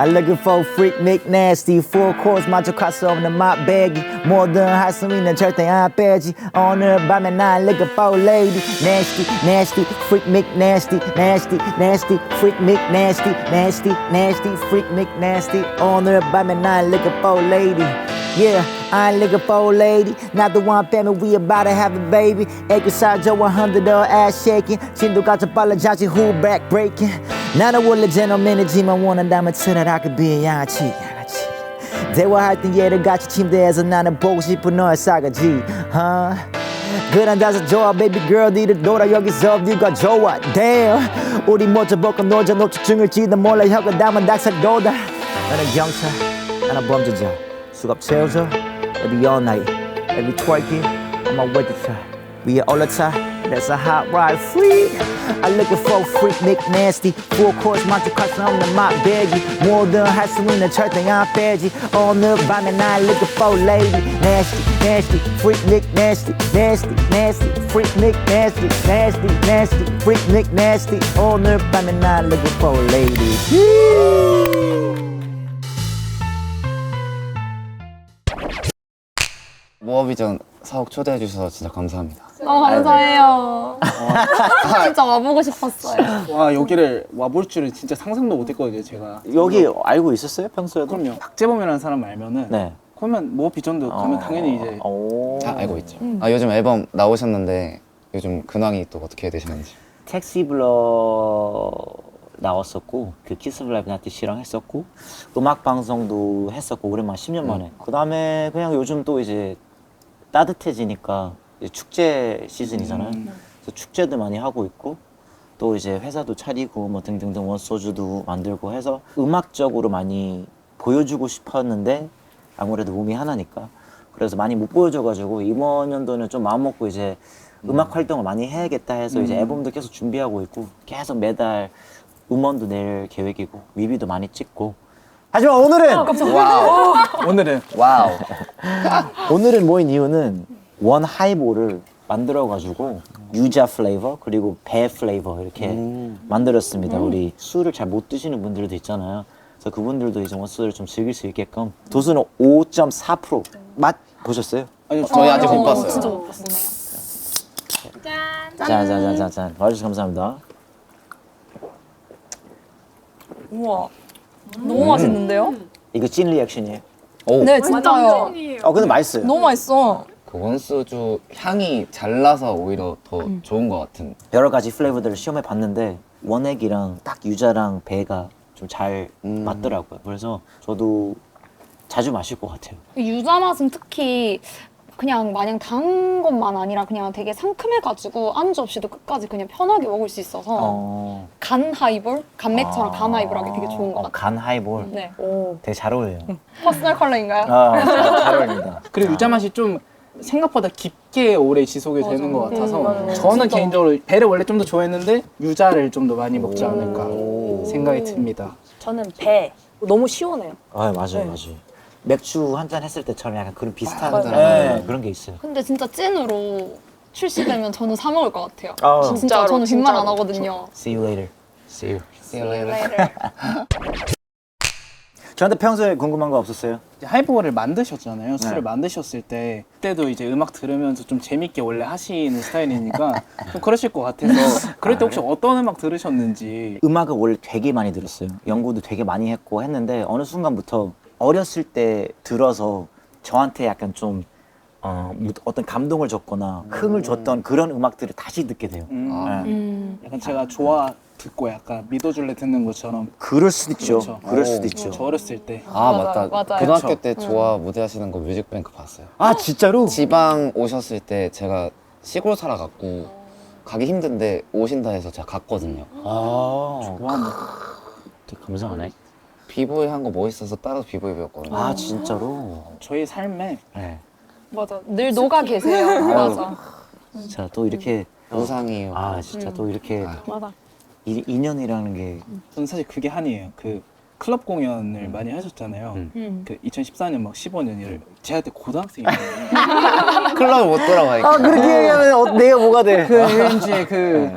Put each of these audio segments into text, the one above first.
I looking for freak, McNasty, Nasty. Four course, macho cross over the mop baggy. More than high serena, church they on peggy. On her by me nine, looking for lady. Nasty, nasty, freak, McNasty, Nasty. Nasty, nasty, freak, McNasty, Nasty. Nasty, nasty, freak, McNasty. Nasty. On her by me nine, looking for lady. Yeah, I ain't looking for a lady, not the one family, we about to have a baby. Exercise Joe 100 ass shaking, Shindu got to apologize, who back breaking. 나는 원래 gentleman이지만 원한다면 tonight I could be 양아치, 양아치. 대화할 땐 얘를 같이 침대에서 나는 보고 싶은 너의 싸가지, huh? 그런 다서 좋아, baby girl, 니를 놀아 여기서 네가 좋아, damn. 우리 모자 벗고 놀자, 노출증을 지도 몰라 혀가 담은 닭살도다. 나는 경찰, 나는 범죄자. 수갑 채워줘 Every all night Every twerking On my way to top We all the time That's a hot ride free I looking for freak Nick Nasty Full course 만족할 수 없는 맛배기 뭐든 할 수 있는 절대 안 빼지 오늘 밤에 날 looking for lady Nasty nasty freak Nick Nasty Nasty nasty freak Nick Nasty Nasty nasty freak Nick Nasty 오늘 밤에 날 looking for lady 모어비전 사옥 초대해 주셔서 진짜 감사합니다. 너무 감사해요. 진짜 와보고 싶었어요. 와 여기를 와볼 줄은 진짜 상상도 못했거든요 제가 여기 알고 있었어요 평소에도? 그럼요 박재범이라는 사람 알면은 네. 그러면 뭐 비전도 가면 당연히 이제 오. 다 알고 있죠. 아 요즘 앨범 나오셨는데 요즘 근황이 또 어떻게 되시는지. 택시 블러 나왔었고 그 키스 블라이브 나티 씨랑 했었고 음악 방송도 했었고 오랜만에 10년 만에 그 다음에 그냥 요즘 또 이제 따뜻해지니까 축제 시즌이잖아요. 그래서 축제도 많이 하고 있고 또 이제 회사도 차리고 뭐 등등등 원소주도 만들고 해서 음악적으로 많이 보여주고 싶었는데 아무래도 몸이 하나니까. 그래서 많이 못 보여줘가지고 이번 연도는 좀 마음 먹고 이제 음악 활동을 많이 해야겠다 해서 이제 앨범도 계속 준비하고 있고 계속 매달 음원도 낼 계획이고 뮤비도 많이 찍고. 하지만 오늘은 오늘은. 와우. 오늘은 모인 이유는 원 하이볼을 만들어가지고 유자 플레이버 그리고 배 플레이버 이렇게 만들었습니다. 우리 술을 잘 못 드시는 분들도 있잖아요. 그래서 그분들도 이제 원술을 좀 즐길 수 있게끔 도수는 5.4%맛 보셨어요? 아니 저희 아직 못 어, 봤어요. 진짜 못 봤네요. 짠짠짠짠짠 와주셔서 감사합니다. 우와. 너무 맛있는데요? 이거 찐 리액션이에요. 오. 네, 진짜요. 어 근데 맛있어요. 너무 맛있어. 그 원소주 향이 잘 나서 오히려 더 좋은 것 같은. 여러 가지 플레이버들을 시험해 봤는데 원액이랑 딱 유자랑 배가 좀 잘 음. 맞더라고요. 그래서 저도 자주 마실 것 같아요. 유자 맛은 특히 그냥 마냥 단 것만 아니라 그냥 되게 상큼해가지고 안주 없이도 끝까지 그냥 편하게 먹을 수 있어서 어. 간 하이볼? 간맥처럼 간 하이볼하기 되게 좋은 것 어, 같아요. 간 하이볼. 네. 되게 잘 어울려요. 퍼스널 컬러인가요? 아, 잘, 잘 어울린다. 그리고 유자 맛이 좀 생각보다 깊게 오래 지속이 되는 것 같아서 음. 저는 진짜. 개인적으로 배를 원래 좀 더 좋아했는데 유자를 좀 더 많이 먹지 않을까 생각이 듭니다 저는 배 너무 시원해요. 아, 맞아요, 맞아요. 맥주 한 잔 했을 때처럼 약간 그런 비슷한 맞아요. 네, 그런 게 있어요. 근데 진짜 찐으로 출시되면 저는 사 먹을 것 같아요. 아, 진짜 진짜로, 저는 빈말 안 진짜로. 하거든요. See you later. See you. 저한테 평소에 궁금한 거 없었어요? 이제 하이볼을 만드셨잖아요 술을 네. 만드셨을 때 그때도 이제 음악 들으면서 좀 재밌게 원래 하시는 스타일이니까 좀 그러실 것 같아서 그럴 때 혹시 어떤 음악 들으셨는지 음악을 원래 되게 많이 들었어요. 연구도 되게 많이 했고 했는데 어느 순간부터 어렸을 때 들어서 저한테 약간 좀 어, 무- 어떤 감동을 줬거나 흥을 줬던 그런 음악들을 다시 듣게 돼요. 음, 아. 네. 음. 약간 제가 좋아 듣고 약간 믿어줄래 듣는 것처럼 그럴 수도 있죠. 그렇죠. 그럴 수도 오. 있죠. 저 어렸을 때 아 맞아요, 맞다. 맞아요. 고등학교. 때 좋아 무대 하시는 거 뮤직뱅크 봤어요. 아 진짜로? 지방 오셨을 때 제가 시골 살아갖고 가기 힘든데 오신다 해서 제가 갔거든요. 아, 되게 감사하네. 비보이 한 거 멋있어서 따라서 비보이 배웠거든요. 아 진짜로? 저희 삶에 네. 맞아. 늘 녹아 계세요. 맞아. 진짜 또 이렇게 보상이에요. 아 진짜 또 이렇게 아. 맞아. 이, 인연이라는 게 저는 사실 그게 한이에요 그 클럽 공연을 많이 하셨잖아요 음. 음. 그 2014년 막 15년을 제가 그때 고등학생이었거든요 클럽 못 돌아가니까. 그렇게 얘기하면 어, 내가 뭐가 돼? 그 UNG의 그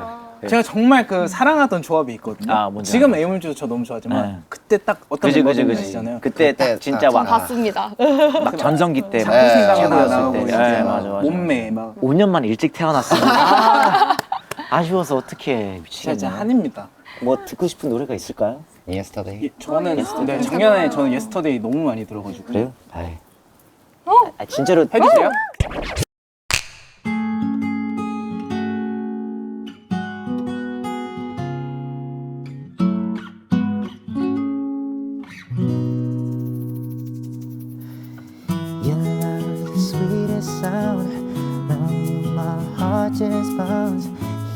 제가 정말 그 사랑하던 조합이 있거든요 아, 뭔지 지금 알아요. 애물주도 저 너무 좋아하지만 네. 그때 딱 어떤 그지 멤버 그지 그지. 생각나시잖아요. 그때 딱 진짜 딱 막, 봤습니다. 막 전성기 때막 최고였을 나고 때. 예, 맞아 맞아. 몸매 막 5년 만 일찍 태어났으면 아, 아쉬워서 어떻게 진짜 미치겠네. 한입니다. 뭐 듣고 싶은 노래가 있을까요? 예스터데이. 예, 저는 네, 작년에 저는 예스터데이 너무 많이 들어가지고 그래요? 아이. 아, 진짜로 해주세요. Your love is the sweetest sound. Around you, my heart just pounds.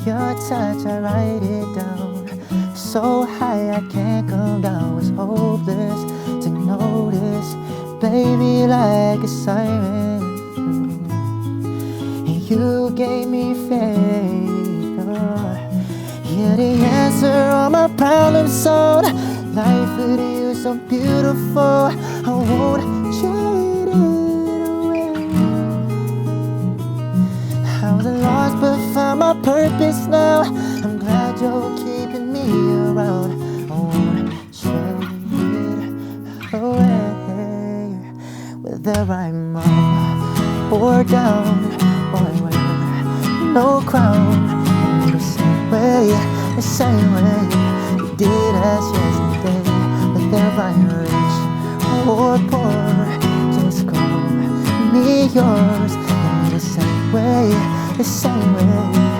Your touch, I write it down. So high, I can't come down. It's hopeless to notice, baby, like a siren. And you gave me faith. Oh, you're the answer all my problems solved. Life with you so beautiful. I won't purpose now. I'm glad you're keeping me around. I won't trade it away. Whether I'm up or down or wear no crown. In the same way, the same way you did us yesterday. Whether I'm rich or poor, just call me yours. In the same way, the same way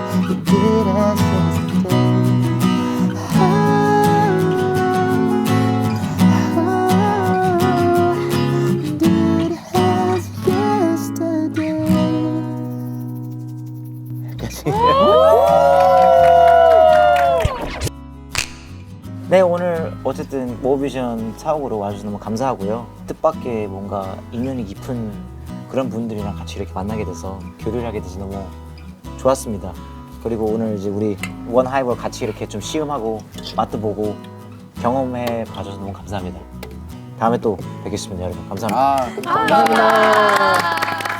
네 오늘 어쨌든 모비전 사옥으로 와주셔서 너무 감사하고요. 뜻밖의 뭔가 인연이 깊은 그런 분들이랑 같이 이렇게 만나게 돼서 교류를 하게 돼서 너무 좋았습니다 그리고 오늘 이제 우리 원 하이볼 같이 이렇게 좀 시음하고 맛도 보고 경험해 봐줘서 너무 감사합니다. 다음에 또 뵙겠습니다 여러분. 감사합니다. 아, 감사합니다.